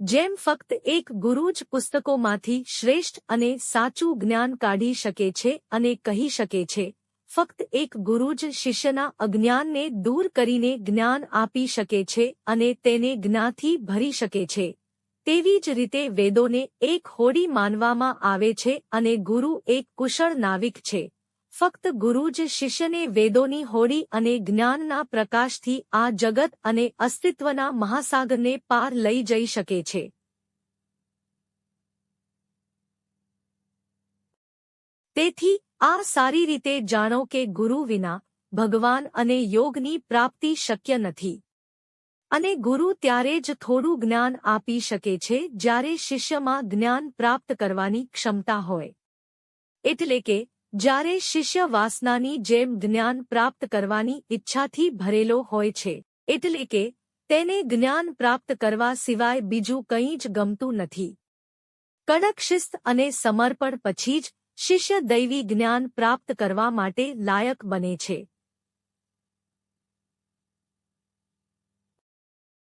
જેમ ફક્ત એક ગુરુ જ પુસ્તકોમાંથી શ્રેષ્ઠ અને સાચું જ્ઞાન કાઢી શકે છે અને કહી શકે છે. ફક્ત એક ગુરુ જ શિષ્યના અજ્ઞાનને દૂર કરીને જ્ઞાન આપી શકે છે અને તેને જ્ઞાથી ભરી શકે છે. તેવી જ રીતે વેદોને એક હોડી માનવામાં આવે છે અને ગુરુ એક કુશળ નાવિક છે. ફક્ત ગુરુ જ શિષ્યને વેદોની હોડી અને જ્ઞાનના પ્રકાશથી આ જગત અને અસ્તિત્વના મહાસાગરને પાર લઈ જઈ શકે છે. તેથી, આ સારી રીતે જાણો કે ગુરુ વિના ભગવાન અને યોગની પ્રાપ્તિ શક્ય નથી. અને ગુરુ ત્યારે જ થોડું જ્ઞાન આપી શકે છે જ્યારે શિષ્યમાં જ્ઞાન પ્રાપ્ત કરવાની ક્ષમતા હોય. એટલે કે જ્યારે શિષ્ય વાસનાની જેમ જ્ઞાન પ્રાપ્ત કરવાની ઈચ્છાથી ભરેલો હોય છે, એટલે કે તેને જ્ઞાન પ્રાપ્ત કરવા સિવાય બીજું કંઈ જ ગમતું નથી. કડક શિસ્ત અને સમર્પણ પછી જ શિષ્ય દૈવી જ્ઞાન પ્રાપ્ત કરવા માટે લાયક બને છે.